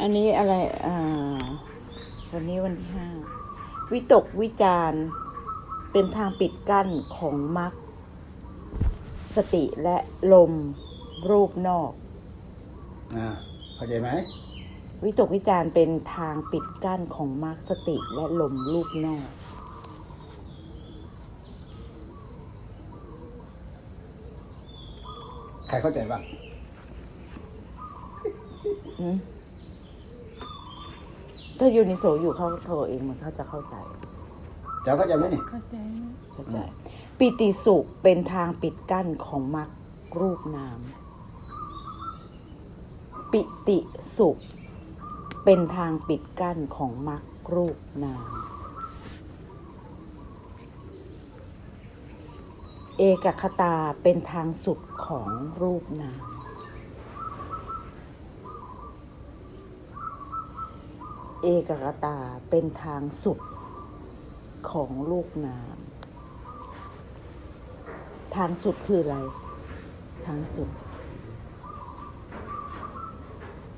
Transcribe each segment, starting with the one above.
อันนี้อะไร อ่า วันนี้วันที่ห้า วิตกวิจารณ์เป็นทางปิดกั้นของมรรคสติและลมรูปนอก อ่าเข้าใจไหม วิตกวิจารณ์เป็นทางปิดกั้นของมรรคสติและลมรูปนอก ใครเข้าใจบ้าง อืม ถ้ายูนิโซอยู่เขาโทรเองมันเขาจะเข้าใจ เจ้าเข้าใจไหมนี่เข้าใจไหมเข้าใจ ปิติสุขเป็นทางปิดกั้นของมรรครูปนาม ปิติสุข เป็นทางปิดกั้นของมรรครูปนาม เอกคตาเป็นทางสุดของรูปนาม เอกคตาเป็นทางสุดของลูกนามทางสุดคืออะไร ทางสุด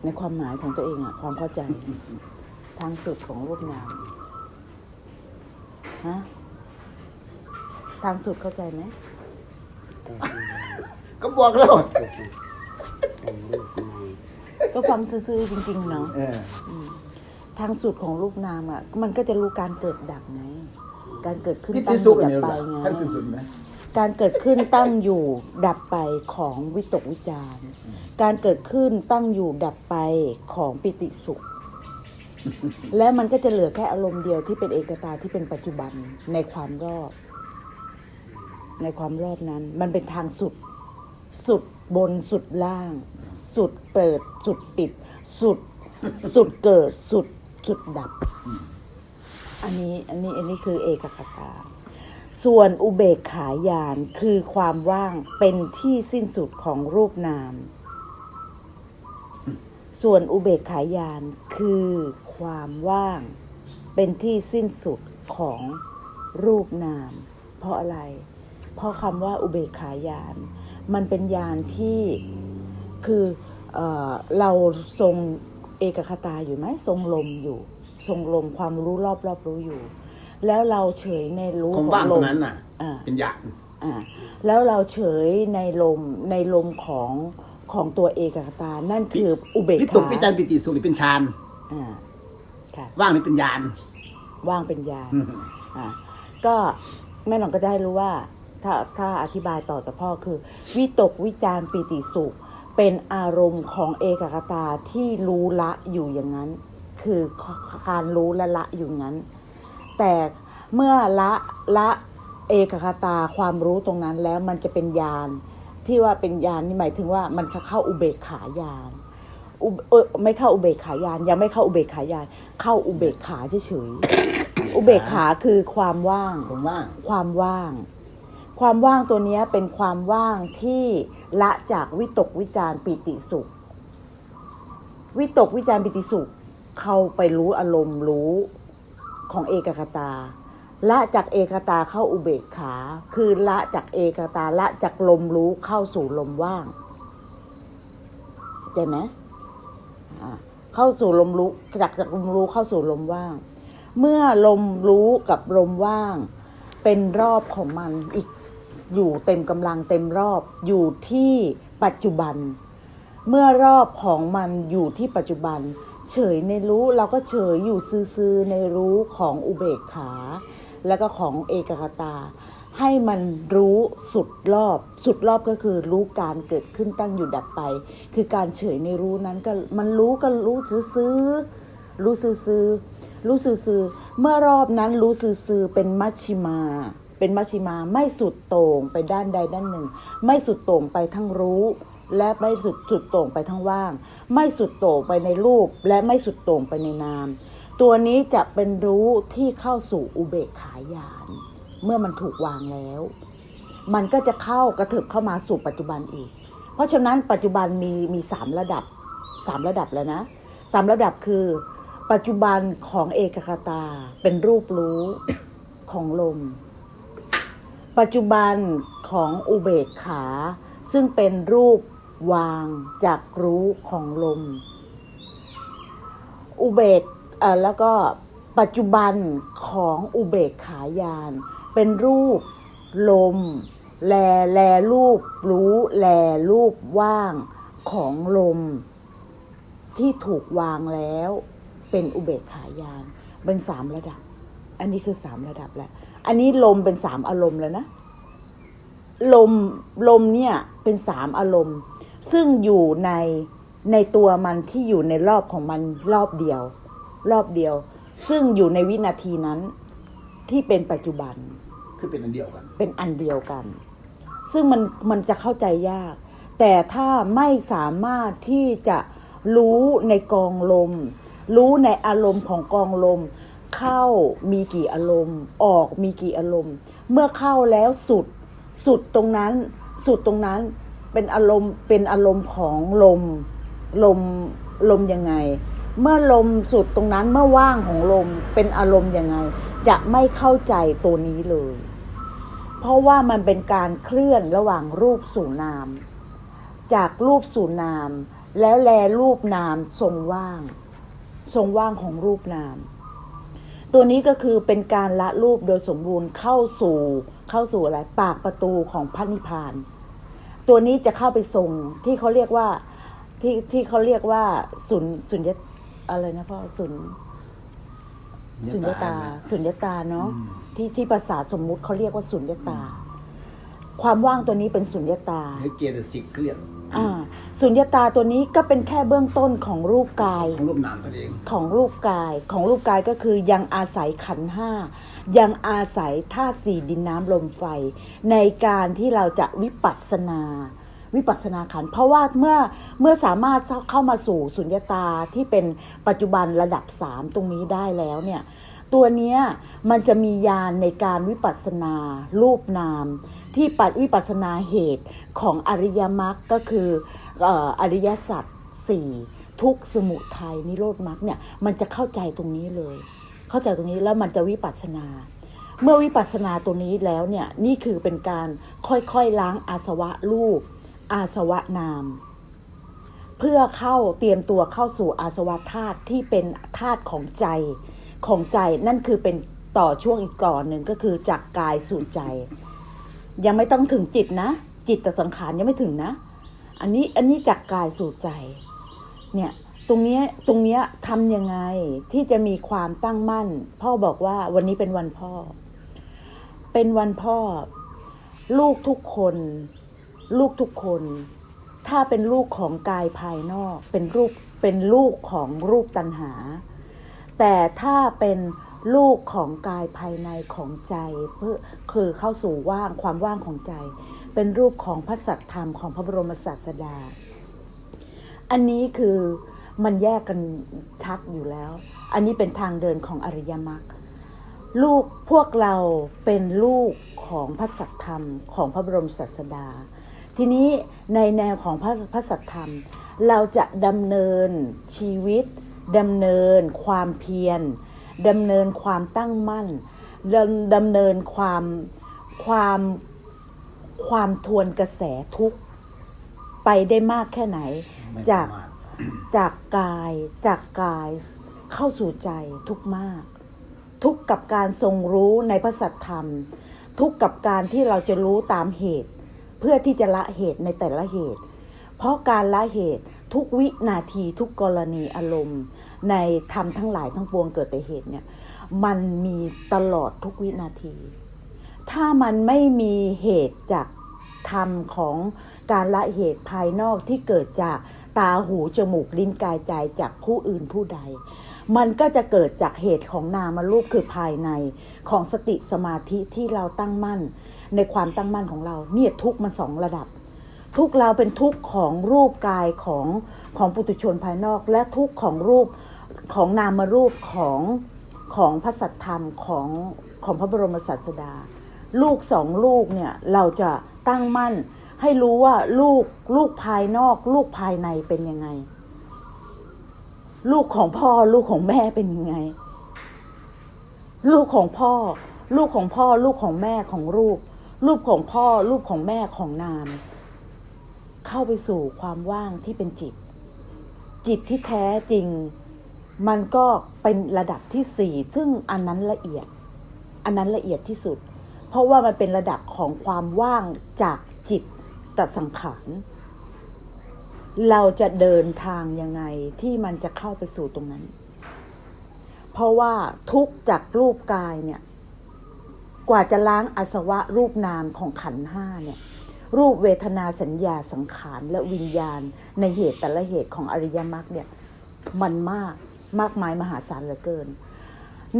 ในความหมายของตัวเองอะความเข้าใจ ทางสุดของรูปนามฮะทางสุดเข้าใจไหมก็บอกแล้วก็ฟังซื่อๆจริง ๆ เนาะเออ ทางสุดของรูปนามอะ มันก็จะรู้การเกิดดับไงการเกิดขึ้นพิตั้ธีงอสุยู่ขอัดันบนี้ไปเหรอไงท่านสุดๆไหมการเกิดขึ้นตั้งอยู่ดับไปของวิตกวิจารณ์การเกิดขึ้นตั้งอยู่ดับไปของปิติสุข และมันก็จะเหลือแค่อารมณ์เดียวที่เป็นเอกตาที่เป็นปัจจุบันในความรอบ ในความรอบนั้น มันเป็นทางสุด สุดบนสุดล่าง สุดเปิด สุดปิด สุด สุดเกิดสุด สุดดับ อันนี้อันนี้อันนี้คือเอกคตา ส่วนอุเบกขายานคือความว่างเป็นที่สิ้นสุดของรูปนาม ส่วนอุเบกขายานคือความว่าง เป็นที่สิ้นสุดของรูปนาม เพราะอะไร เพราะคำว่าอุเบกขายาน มันเป็นยานที่คือเออเราทรง เอกคตาอยู่ไหมทรงลมอยู่ ทรงลมความรู้รอบรอบรู้อยู่ แล้วเราเฉยในรู้ของของว่างลตรมงนั้นน่ะ อ่า เป็นหยาดอ่าแล้วเราเฉยในลมในลมของของตัวเอกคตา นั่นคืออุเบกพิตกขาพิจารปิติสุขนี่เป็นฌานอ่าค่ะว่างนี่เป็นญาณว่างเป็นญาณอืมอ่าก็แม่หนองก็จะได้รู้ว่า ถ้าถ้าอธิบายต่อจากพ่อคือ วิตกวิจารปิติสุข เป็นอารมณ์ของเอกคตาที่รู้ละอยู่อย่างนั้น คือการรู้และละอยู่อย่างนั้น แต่เมื่อละละเอกคตาความรู้ตรงนั้นแล้วมันจะเป็นญาณที่ว่าเป็นญาณนี่หมายถึงว่ามันจะเข้าอุเบกขายานอุเออไม่เข้าอุเบกขายานยังไม่เข้าอุเบกขายานเข้าอุเบกขาเฉยๆอุเบกขาคือความว่างของว่างความว่าง ความว่างตัวนี้เป็นความว่างที่ละจากวิตกวิจารปิติสุข วิตกวิจารปิติสุข เข้าไปรู้อารมณ์รู้ของเอกคตาละจากเอกตาเข้าอุเบกขา คือละจากเอกตาละจากลมรู้เข้าสู่ลมว่างเข้าใจไหมเข้าสู่ลมรู้จากจากลมรู้เข้าสู่ลมว่าง เมื่อลมรู้กับลมว่าง เป็นรอบของมันอีก อยู่เต็มกำลังเต็มรอบอยู่ที่ปัจจุบัน เมื่อรอบของมันอยู่ที่ปัจจุบัน เฉยในรู้เราก็เฉยอยู่ซื่อๆในรู้ของอุเบกขา แล้วก็ของเอกคตา ให้มันรู้สุดรอบ สุดรอบก็คือรู้การเกิดขึ้นตั้งอยู่ดับไป คือการเฉยในรู้นั้นก็มันรู้ก็รู้ซื่อๆรู้ซื่อๆรู้ซื่อๆเมื่อรอบนั้นรู้ซื่อๆเป็นมัชชิมา เป็นมัชชิมาไม่สุดโต่งไปด้านใดด้านหนึ่ง ไม่สุดโต่งไปทั้งรู้ และไม่สุดสุดโต่งไปทั้งว่าง ไม่สุดโต่งไปในรูป และไม่สุดโต่งไปในนาม ตัวนี้จะเป็นรู้ที่เข้าสู่อุเบกขายาน เมื่อมันถูกวางแล้ว มันก็จะเข้ากระเถิบเข้ามาสู่ปัจจุบันอีก เพราะฉะนั้นปัจจุบันมีมีสามระดับสามระดับแล้วนะสามระดับคือ ปัจจุบันของเอกคตาเป็นรูปรู้ของลม ปัจจุบันของอุเบกขา ซึ่งเป็นรูปวางจากรู้ของลม อุเบกเอ่อแล้วก็ปัจจุบันของอุเบกขายาน เป็นรูปลม แลแลรูปรู้แลรูปว่างของลม ที่ถูกวางแล้วเป็นอุเบกขายาน เป็นสามระดับ อันนี้คือสามระดับแหล้ว อันนี้ลมเป็นสามอารมณ์แล้วนะ ลมลมเนี่ยเป็นสามอารมณ์ ซึ่งอยู่ในในตัวมันที่อยู่ในรอบของมันรอบเดียว รอบเดียว ซึ่งอยู่ในวินาทีนั้น ที่เป็นปัจจุบัน คือเป็นอันเดียวกัน เป็นอันเดียวกัน ซึ่งมันมันจะเข้าใจยาก แต่ถ้าไม่สามารถที่จะรู้ในกองลม รู้ในอารมณ์ของกองลม เข้ามีกี่อารมณ์ ออกมีกี่อารมณ์ เมื่อเข้าแล้วสุด สุดตรงนั้น สุดตรงนั้นเป็นอารมณ์เป็นอารมณ์ของลมลมลมยังไง เมื่อลมสุดตรงนั้นเมื่อว่างของลมเป็นอารมณ์ยังไง จะไม่เข้าใจตัวนี้เลย เพราะว่ามันเป็นการเคลื่อนระหว่างรูปสู่นาม จากรูปสู่นาม แล้วแลรูปนามทรงว่าง ทรงว่างของรูปนาม ตัวนี้ก็คือเป็นการละรูปโดยสมบูรณ์เข้าสู่เข้าสู่อะไรปากประตูของพระนิพพาน ตัวนี้จะเข้าไปทรงที่เขาเรียกว่าที่ที่เขาเรียกว่าสุญสุญญอะไรนะพ่อสุญสุญญตา สุญญตาเนาะอืมที่ที่ภาษาสมมุติเขาเรียกว่าสุญญตา ความว่างตัวนี้เป็นสุญญตาให้เกียรติสิกเครียดอ่า สุญญตาตัวนี้ก็เป็นแค่เบื้องต้นของรูปกาย ของรูปนามตัวเองของรูปกายของรูปกายก็คือยังอาศัยขันธ์ห้ายังอาศัยธาตุสี่ดินน้ำลมไฟ ในการที่เราจะวิปัสสนาวิปัสสนาขันธ์เพราะว่าเมื่อเมื่อสามารถเข้ามาสู่สุญญตาที่เป็นปัจจุบันระดับสามตรงนี้ได้แล้วเนี่ยตัวเนี้ยมันจะมียานในการวิปัสสนา รูปนาม ที่ปัดวิปัสนาเหตุของอริยมรรคก็คือออริยสัจสี่ทุกสมุทัยนิโรธมรรคเนี่ยมันจะเข้าใจตรงนี้เลย เข้าใจตรงนี้แล้วมันจะวิปัสนา เมื่อวิปัสสนาตัวนี้แล้วเนี่ยนี่คือเป็นการค่อยๆล้างอาสวะรูป อาสวะนาม เพื่อเข้าเตรียมตัวเข้าสู่อาสวะธาตุที่เป็นธาตุของใจของใจนั่นคือเป็นต่อช่วงอีกก่อนหนึ่งก็คือจากกายสู่ใจ ยังไม่ต้องถึงจิตนะ จิตแต่สังขารยังไม่ถึงนะ อันนี้อันนี้จากกายสู่ใจ เนี่ย ตรงนี้ตรงนี้ทำยังไงที่จะมีความตั้งมั่น พ่อบอกว่าวันนี้เป็นวันพ่อ เป็นวันพ่อ ลูกทุกคน ลูกทุกคน ถ้าเป็นลูกของกายภายนอก เป็นรูปเป็นลูกของรูปตัณหา แต่ถ้าเป็น ลูกของกายภายในของใจเพื่อคือเข้าสู่ว่างความว่างของใจ เป็นรูปของพระสัตธรรมของพระบรมศาสดา อันนี้คือมันแยกกันชัดอยู่แล้ว อันนี้เป็นทางเดินของอริยมรรคลูกพวกเราเป็นลูกของพระสัตธรรมของพระบรมศาสดา ทีนี้ในแนวของพระพระสัตธรรม เราจะดำเนินชีวิตดำเนินความเพียร ดำเนินความตั้งมั่นดำดำเนินความความความทวนกระแสทุกข์ไปได้มากแค่ไหนไม่จากสมรถจากกายจากกายเข้าสู่ใจทุกข์มาก ทุกข์กับการทรงรู้ในพระสัทธรรม ทุกข์กับการที่เราจะรู้ตามเหตุ เพื่อที่จะละเหตุในแต่ละเหตุ เพราะการละเหตุทุกวินาทีทุกกรณีอารมณ์ ในธรรมทั้งหลายทั้งปวงเกิดแต่เหตุเนี่ยมันมีตลอดทุกวินาที ถ้ามันไม่มีเหตุจากธรรมของการละเหตุภายนอกที่เกิดจากตาหูจมูกลิ้นกายใจจากผู้อื่นผู้ใด มันก็จะเกิดจากเหตุของนามรูปคือภายในของสติสมาธิที่เราตั้งมั่น ในความตั้งมั่นของเราเนี่ยทุกมันสองระดับ ทุกเราเป็นทุกของรูปกายของของปุถุชนภายนอก และทุกของรูป ของนามรูปของของพระสัทธรรมของของพระบรมศาสดา ลูกสองลูกเนี่ยเราจะตั้งมั่น ให้รู้ว่าลูกลูกภายนอก ลูกภายในเป็นยังไง ลูกของพ่อลูกของแม่เป็นยังไง ลูกของพ่อ ลูกของพ่อ ลูกของแม่ของลูกลูกของพ่อ ลูกของแม่ของนาม เข้าไปสู่ความว่างที่เป็นจิต จิตที่แท้จริง มันก็เป็นระดับที่สี่ซึ่งอันนั้นละเอียด อันนั้นละเอียดที่สุด เพราะว่ามันเป็นระดับของความว่างจากจิตตัดสังขาร เราจะเดินทางยังไงที่มันจะเข้าไปสู่ตรงนั้น เพราะว่าทุกจากรูปกายเนี่ย กว่าจะล้างอาสวะรูปนามของขันห้าเนี่ยรูปเวทนาสัญญาสังขารและวิญญาณในเหตุแต่ละเหตุของอริยมรรคเนี่ย มันมาก มากมายมหาศาลเหลือเกิน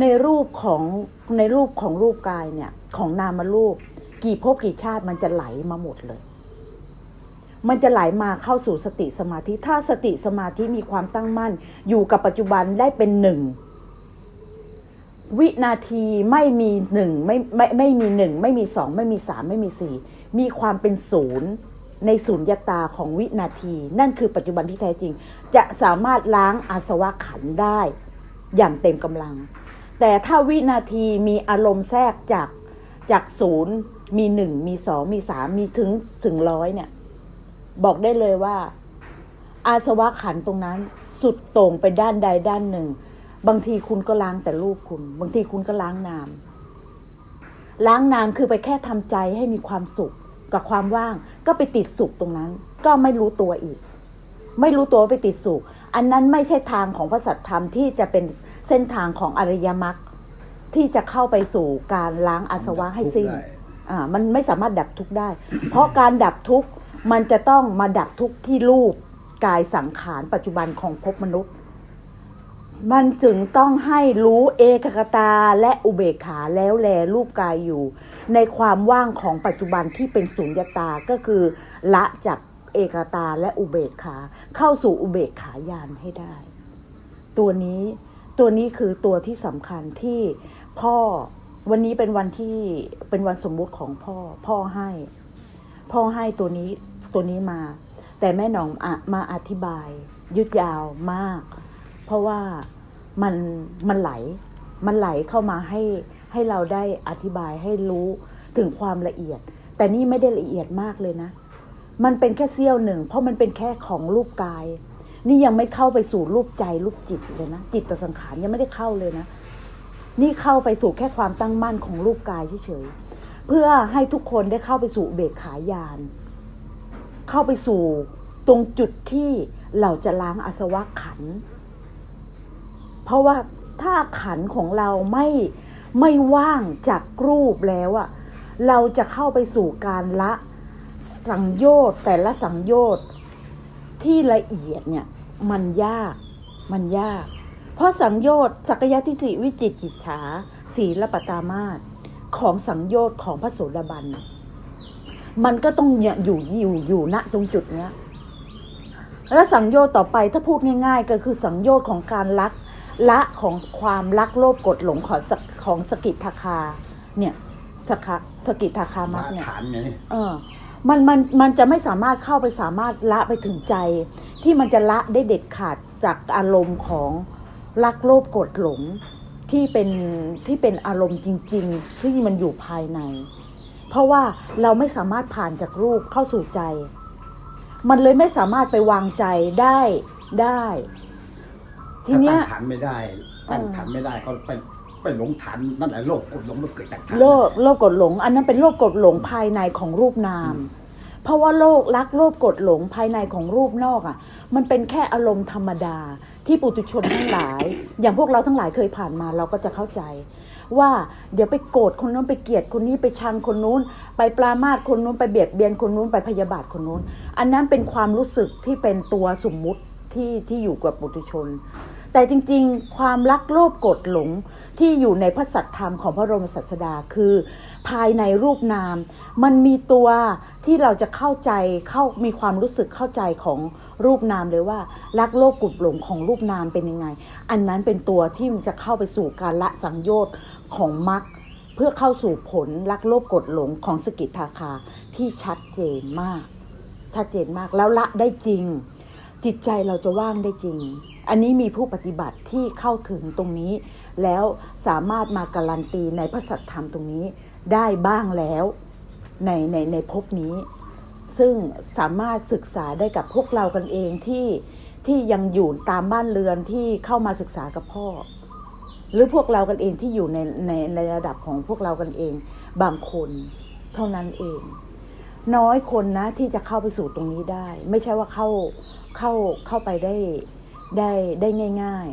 ในรูปของในรูปของรูปกายเนี่ยของนามรูป กี่ภพกี่ชาติมันจะไหลมาหมดเลย มันจะไหลมาเข้าสู่สติสมาธิ ถ้าสติสมาธิมีความตั้งมั่น อยู่กับปัจจุบันได้เป็นหนึ่งวินาทีไม่มีหนึ่งไม่ไม่ไม่มีหนึ่งไม่มีสองไม่มีสามไม่มีสี่มีความเป็นศูนย์ ในศูนยตาของวินาที นั่นคือปัจจุบันที่แท้จริง จะสามารถล้างอาสวะขันได้ อย่างเต็มกำลัง แต่ถ้าวินาทีมีอารมณ์แทรกจากจากศูนย์มีหนึ่งมีสองมีสามมีถึงถึงร้อยเนี่ย บอกได้เลยว่า อาสวะขันตรงนั้น สุดโต่งไปด้านใดด้านหนึ่ง บางทีคุณก็ล้างแต่รูปคุณ บางทีคุณก็ล้างนาม ล้างนามคือไปแค่ทำใจให้มีความสุข กับความว่าง ก็ไปติดสุขตรงนั้น ก็ไม่รู้ตัวอีก ไม่รู้ตัวว่าไปติดสุข อันนั้นไม่ใช่ทางของพระสัทธรรมที่จะเป็นเส้นทางของอริยมรรคที่จะเข้าไปสู่การล้างอาสวะให้สิ้นทุกข์ได้อ่ามันไม่สามารถดับทุกข์ได้ เพราะการดับทุกข์มันจะต้องมาดับทุกข์ที่รูปกายสังขารปัจจุบันของภพมนุษย์ มันจึงต้องให้รู้เอกคตาและอุเบกขาแล้วแลรูปกายอยู่ ในความว่างของปัจจุบันที่เป็นสุญญตาก็คือละจากเอกตาและอุเบกขา เข้าสู่อุเบกขายานให้ได้ ตัวนี้ตัวนี้คือตัวที่สำคัญที่พ่อวันนี้เป็นวันที่เป็นวันสมมุติของพ่อ พ่อให้ พ่อให้ตัวนี้ตัวนี้มา แต่แม่หนองอะมาอธิบายยืดยาวมาก เพราะว่ามันมันไหลมันไหลเข้ามาให้ให้เราได้อธิบายให้รู้ถึงความละเอียด แต่นี่ไม่ได้ละเอียดมากเลยนะ มันเป็นแค่เสี้ยวหนึ่ง เพราะมันเป็นแค่ของรูปกาย นี่ยังไม่เข้าไปสู่รูปใจรูปจิตเลยนะจิตตสังขารยังไม่ได้เข้าเลยนะ นี่เข้าไปสู่แค่ความตั้งมั่นของรูปกายเฉยๆเพื่อให้ทุกคนได้เข้าไปสู่เบกขายาน เข้าไปสู่ตรงจุดที่เราจะล้างอาสวะขัน เพราะว่าถ้าขันของเราไม่ไม่ว่างจากรูปแล้วอะเราจะเข้าไปสู่การละสังโยชน์แต่ละสังโยชน์ที่ละเอียดเนี่ยมันยากมันยาก เพราะสังโยชน์สักยะทิฏฐิวิจิตจิตฉาศีลปตามาสของสังโยชน์ของพระโสดาบัน มันก็ต้องอยู่อยู่อยู่ณตรงจุดเนี้ยแล้วสังโยชน์ต่อไปถ้าพูดง่ายๆ ก็คือสังโยชน์ของการลัก ละของความรักโลภกดหลงของสกของสกิทาคา เนี่ยทาคาสกิทาคามัมากเนี่ยฐานไงเออมันมันมันจะไม่สามารถเข้าไปสามารถละไปถึงใจ ที่มันจะละได้เด็ดขาดจากอารมณ์ของรักโลภโกรธหลงที่เป็นที่เป็นอารมณ์จริงๆที่มันอยู่ภายใน เพราะว่าเราไม่สามารถผ่านจากรูปเข้าสู่ใจ มันเลยไม่สามารถไปวางใจได้ได้ ทีเนี้ยถ้าตั้งฐานไม่ได้ตั้งฐานไม่ได้ก็ไปไปหลงฐานนั่นแหละโลกกดหลงมันเกิดจากฐาน โลภโลภกดหลง อันนั้นเป็นโลภกดหลงภายในของรูปนามเพราะว่าโลกรักโลภกดหลงภายในของรูปนอกอะ มันเป็นแค่อารมณ์ธรรมดาที่ปุถุชนทั้งหลาย อย่างพวกเราทั้งหลายเคยผ่านมาเราก็จะเข้าใจ ว่าเดี๋ยวไปโกรธคนนู้นไปเกลียดคนนี้ไปชังคนนู้น ไปปรามาสคนนู้นไปเบียดเบียนคนนู้นไปพยาบาทคนนู้น อันนั้นเป็นความรู้สึกที่เป็นตัวสมมุติที่ที่อยู่กับปุถุชน แต่จริงๆ ความรักโลภโกรธหลงที่อยู่ในพระสัทธรรมของพระบรมศาสดาคือ ภายในรูปนาม มันมีตัวที่เราจะเข้าใจเข้ามีความรู้สึกเข้าใจของรูปนามเลยว่า รักโลภโกรธหลงของรูปนามเป็นยังไง อันนั้นเป็นตัวที่มันจะเข้าไปสู่การละสังโยชน์ของมรรคเพื่อเข้าสู่ผลรักโลภโกรธหลงของสกิทาคาที่ชัดเจนมาก ชัดเจนมากแล้วละได้จริง จิตใจเราจะว่างได้จริง อันนี้มีผู้ปฏิบัติที่เข้าถึงตรงนี้ แล้วสามารถมาการันตีในพระสัทธรรมตรงนี้ได้บ้างแล้วในในในภพนี้ ซึ่งสามารถศึกษาได้กับพวกเรากันเองที่ที่ยังอยู่ตามบ้านเรือนที่เข้ามาศึกษากับพ่อ หรือพวกเรากันเองที่อยู่ในในในระดับของพวกเรากันเองบางคน เท่านั้นเอง น้อยคนนะที่จะเข้าไปสู่ตรงนี้ได้ ไม่ใช่ว่าเข้า เข้าเข้าไปได้ได้ได้ง่าย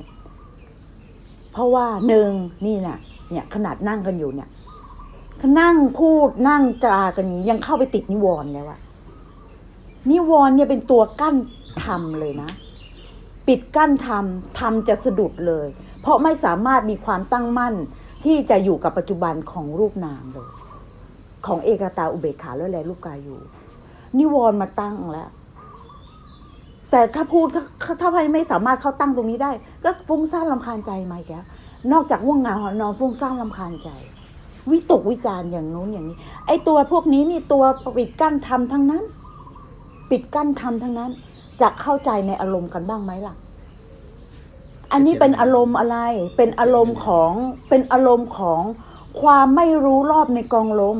ๆ เพราะว่าหนึ่งนี่น่ะ เนี่ยขนาดนั่งกันอยู่เนี่ยนั่งพูดนั่งจากันยังเข้าไปติดนิวรณ์แล้วอะนิวรณ์เนี่ยเป็นตัวกั้นธรรมเลยนะ ปิดกั้นธรรมธรรมจะสะดุดเลย เพราะไม่สามารถมีความตั้งมั่นที่จะอยู่กับปัจจุบันของรูปนามเลย ของเอกตาอุเบกขาแล้วแลรูปกายอยู่ นิวรณ์มาตั้งแล้ว แต่ถ้าพูดถ้าถ้าไม่สามารถเข้าตั้งตรงนี้ได้ ก็ฟุ้งซ่านลำคาญใจไหมแกนอกจากว่วงงานหอนอนฟุ้งซ่านลำคาญใจ วิตกวิจารณ์อย่างนู้นอย่างนี้ ไอตัวพวกนี้นี่ตัวปิดกั้นธรรมทั้งนั้น ปิดกั้นธรรมทั้งนั้น จะเข้าใจในอารมณ์กันบ้างไหมล่ะ อันนี้เป็นอารมณ์อะไร เป็นอารมณ์ของเป็นอารมณ์ของความไม่รู้รอบในกองลม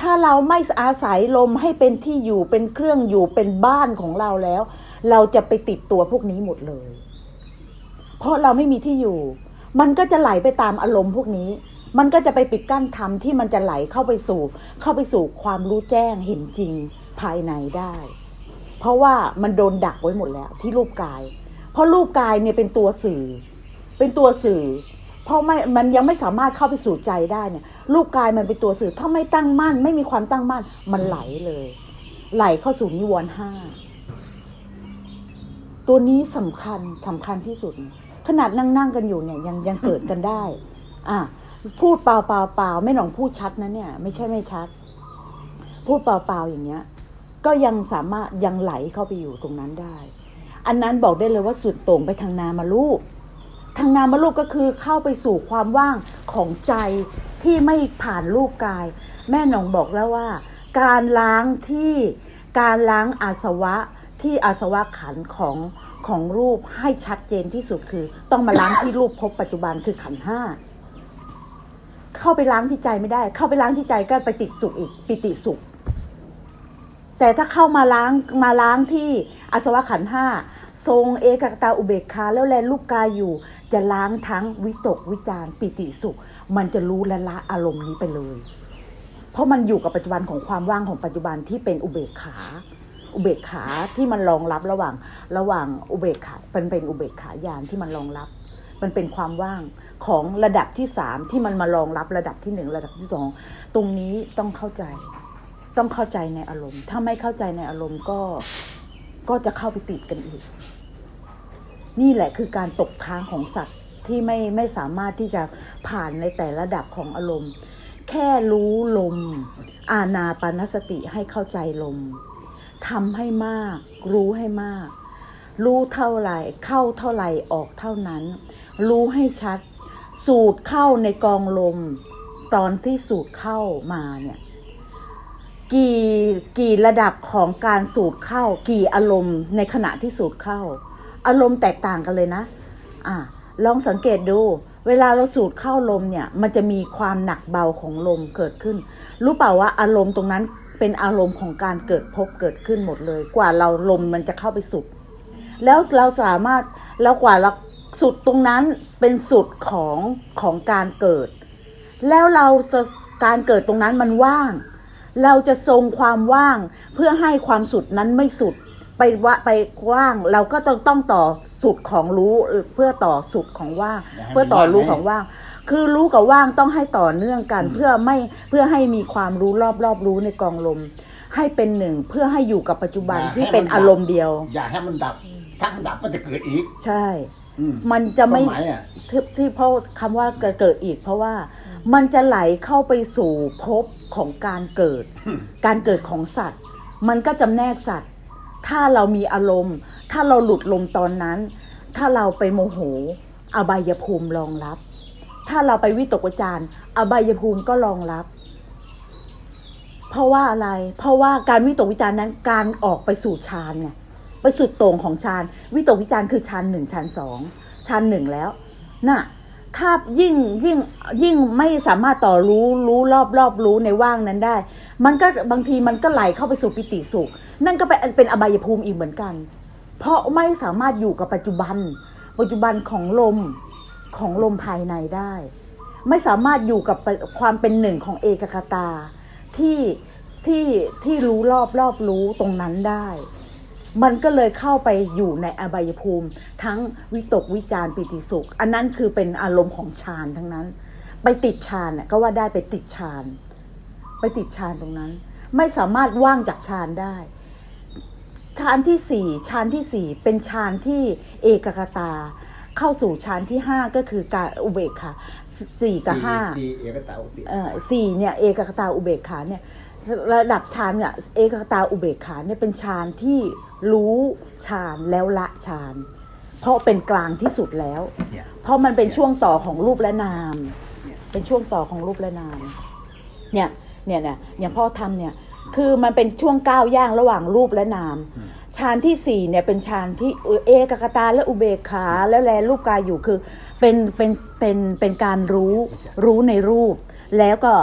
ถ้าเราไม่อาศัยลมให้เป็นที่อยู่เป็นเครื่องอยู่เป็นบ้านของเราแล้ว เราจะไปติดตัวพวกนี้หมดเลย เพราะเราไม่มีที่อยู่ มันก็จะไหลไปตามอารมณ์พวกนี้ มันก็จะไปปิดกั้นธรรมที่มันจะไหลเข้าไปสู่ เข้าไปสู่ความรู้แจ้งเห็นจริงภายในได้ เพราะว่ามันโดนดักไว้หมดแล้ว ที่รูปกาย เพราะรูปกายเนี่ยเป็นตัวสื่อ เป็นตัวสื่อเพราะไม่มันยังไม่สามารถเข้าไปสู่ใจได้เนี่ยรูปกายมันเป็นตัวสื่อ ถ้าไม่ตั้งมั่น ไม่มีความตั้งมั่น มันไหลเลย ไหลเข้าสู่นิวรณ์ห้า ตัวนี้สำคัญสำคัญที่สุด ขนาดนั่งนั่งๆกันอยู่เนี่ยยังยังเกิดกันได้ อะพูดเปล่าเปล่าเปล่าไม่หนองพูดชัดนะเนี่ย ไม่ใช่ไม่ชัด พูดเปล่าเปล่าอย่างเงี้ย ก็ยังสามารถยังไหลเข้าไปอยู่ตรงนั้นได้ อันนั้นบอกได้เลยว่าสุดโต่งไปทางนามารูปทางนามารูปก็คือเข้าไปสู่ความว่างของใจที่ไม่ผ่านรูปกาย แม่หนองบอกแล้วว่า การล้างที่การล้างอาสวะที่อาสวะขันของ ของรูปให้ชัดเจนที่สุดคือ ต้องมาล้างที่รูปพบปัจจุบันคือขันห้าเข้าไปล้างที่ใจไม่ได้ เข้าไปล้างที่ใจก็ไปติดสุขอีก ปิติสุข แต่ถ้าเข้ามาล้างมาล้างที่อสวะขันห้าทรงเอกคตาอุเบกขาแล้วแลรูปกายอยู่ จะล้างทั้งวิตกวิจารปิติสุข มันจะรู้และละอารมณ์นี้ไปเลย เพราะมันอยู่กับปัจจุบันของความว่างของปัจจุบันที่เป็นอุเบกขา อุเบกขาที่มันรองรับระหว่างระหว่างอุเบกขาเป็นเป็นอุเบกขายานที่มันรองรับ มันเป็นความว่างของระดับที่สามที่มันมารองรับระดับที่หนึ่งระดับที่สองตรงนี้ต้องเข้าใจ ต้องเข้าใจในอารมณ์ ถ้าไม่เข้าใจในอารมณ์ก็ก็จะเข้าไปติดกันอีก นี่แหละคือการตกค้างของสัตว์ที่ไม่ไม่สามารถที่จะผ่านในแต่ระดับของอารมณ์ แค่รู้ลม อาณาปานสติให้เข้าใจลม ทำให้มาก รู้ให้มาก รู้เท่าไหร่ เข้าเท่าไหร่ออกเท่านั้น รู้ให้ชัด สูดเข้าในกองลม ตอนที่สูดเข้ามาเนี่ยกี่กี่ระดับของการสูดเข้า กี่อารมณ์ในขณะที่สูดเข้า อารมณ์แตกต่างกันเลยนะ อะลองสังเกตดู เวลาเราสูดเข้าลมเนี่ย มันจะมีความหนักเบาของลมเกิดขึ้น รู้เปล่าว่าอารมณ์ตรงนั้น เป็นอารมณ์ของการเกิดพบเกิดขึ้นหมดเลย กว่าเราลมมันจะเข้าไปสุด แล้วเราสามารถแล้วกว่าเราสุดตรงนั้นเป็นสุดของของการเกิด แล้วเราจะการเกิดตรงนั้นมันว่าง เราจะทรงความว่างเพื่อให้ความสุดนั้นไม่สุดไปวะไปว่างเราก็ต้องต้องต่อสุดของรู้เพื่อต่อสุดของว่างย่าให้เพื่อต่อรู้มันของว่าง คือรู้กับว่างต้องให้ต่อเนื่องกัน เพื่อไม่เพื่อให้มีความรู้รอบรอบรู้ในกองลม ให้เป็นหนึ่งเพื่อให้อยู่กับปัจจุบันที่เป็นอารมณ์เดียว อย่าให้มันดับ ถ้ามันดับมันจะเกิดอีก ใช่อืมมันจะไม่ความหมายอะที่ที่เพราะคำว่าเกิดอีก เพราะว่ามันจะไหลเข้าไปสู่ภพของการเกิดอืมการเกิดของสัตว์ มันก็จำแนกสัตว์ ถ้าเรามีอารมณ์ ถ้าเราหลุดลมตอนนั้น ถ้าเราไปโมโห อบายภูมิรองรับ ถ้าเราไปวิตกวิจารณ์อบายภูมิก็รองรับ เพราะว่าอะไร เพราะว่าการวิตกวิจารณ์นั้นการออกไปสู่ฌานไงไปสุดโต่งของฌานวิตกวิจารณ์คือฌานหนึ่งฌานสองฌานหนึ่งแล้วน่ะถ้ายิ่งยิ่งยิ่งไม่สามารถต่อรู้รู้รอบรอบรู้ในว่างนั้นได้ มันก็บางทีมันก็ไหลเข้าไปสู่ปิติสุข นั่นก็เป็นเป็นอบายภูมิอีกเหมือนกัน เพเพราะไม่สามารถอยู่กับปัจจุบัน ปัจจุบันของลม ของลมภายในได้ ไม่สามารถอยู่กับความเป็นหนึ่งของเอกคตาที่ที่ที่รู้รอบรอบรู้ตรงนั้นได้ มันก็เลยเข้าไปอยู่ในอบายภูมิ ทั้งวิตกวิจารปิติสุข อันนั้นคือเป็นอารมณ์ของฌานทั้งนั้น ไปติดฌานก็ว่าได้ไปติดฌานไปติดฌานตรงนั้น ไม่สามารถว่างจากฌานได้ฌานที่สี่ฌานที่สี่เป็นฌานที่เอกคตา เข้าสู่ฌานที่ห้าก็คือการอุเบกขาสี่กับห้าสี่เอกตาอุปิเอ่อสี่เนี่ยเอกคตาอุเบกขาเนี่ยระดับฌานเนี่ยเอกคตาอุเบกขาเนี่ยเป็นฌานที่รู้ฌานแล้วละฌานเพราะเป็นกลางที่สุดแล้วเนี่ยเพราะมันเป็นช่วงต่อของรูปและนาม เป็นช่วงต่อของรูปและนาม เนี่ยเนี่ยเนี่ยอย่างพ่อทำเนี่ยคือมันเป็นช่วงก้าวย่างระหว่างรูปและนาม ฌานที่สี่เนี่ยเป็นฌานที่เอกคตาและอุเบกขาแล้วแลรูปกายอยู่คือเป็นเป็นเป็นเป็นการรู้รู้ในรูป แล้วก็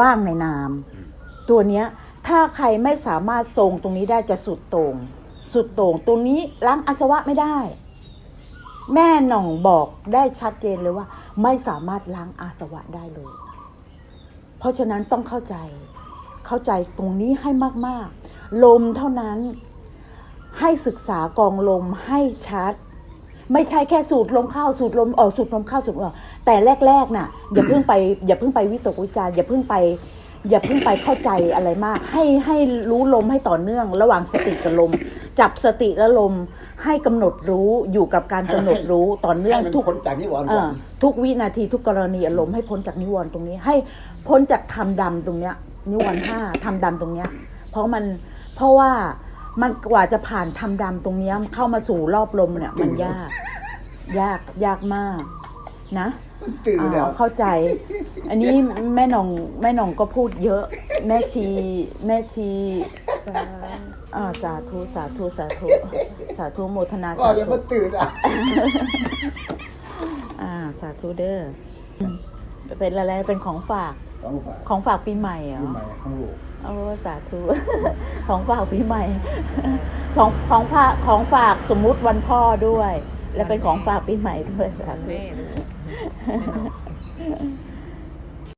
ว่างในนาม ตัวเนี้ยถ้าใครไม่สามารถทรงตรงนี้ได้จะสุดโต่งสุดโต่งตรงนี้ล้างอาสวะไม่ได้ แม่หน่องบอกได้ชัดเจนเลยว่า ไม่สามารถล้างอาสวะได้เลย เพราะฉะนั้นต้องเข้าใจเข้าใจตรงนี้ให้มากๆ ลมเท่านั้น ให้ศึกษากองลมให้ชัด ไม่ใช่แค่สูดลมเข้าสูดลมออกสูดลมเข้าสูดลมออกแต่แรกๆน่ะ อย่าเพิ่งไป อย่าเพิ่งไปวิตกวิจารณ์อย่าเพิ่งไป อย่าเพิ่งไปเข้าใจอะไรมาก ให้ให้รู้ลมให้ต่อเนื่อง ระหว่างสติกับลม จับสติและลมให้กำหนดรู้อยู่กับการกำหนดรู้ต่อเนื่องให้มันทุกพ้นจากนิวรณ์เอก่ออนทุกวินาทีทุกกรณีอารมณ์ให้พ้นจากนิวรณ์ตรงนี้ ให้พ้นจากธรรมดำตรงเนี้ยนิวรณ์ห้าธรรมดำตรงเนี้ย เพราะมันเพราะว่า มันกว่าจะผ่านธรรมดำตรงเนี้ยเข้ามาสู่รอบลมเนี่ยมันยาก ยากยากมาก นะตื่นแล้วอ่าเข้าใจ อันนี้แม่หน่องแม่หน่องก็พูดเยอะ แม่ชี แม่ชีอ่าสาธุสาธุสาธุสาธุโมทนาก็สาเดี๋ยวธุมันตื่นอะอ่าสาธุเด้ออืมเป็นอะไรเป็นของฝาก ต้องฝากของฝากปีใหม่เหรอปีใหม่ของลูกโอ้สาธุของฝากปีใหม่ของของฝากของฝากสมมุติวันพ่อด้วย และเป็นของฝากปีใหม่ด้วยสาธุแม่เลย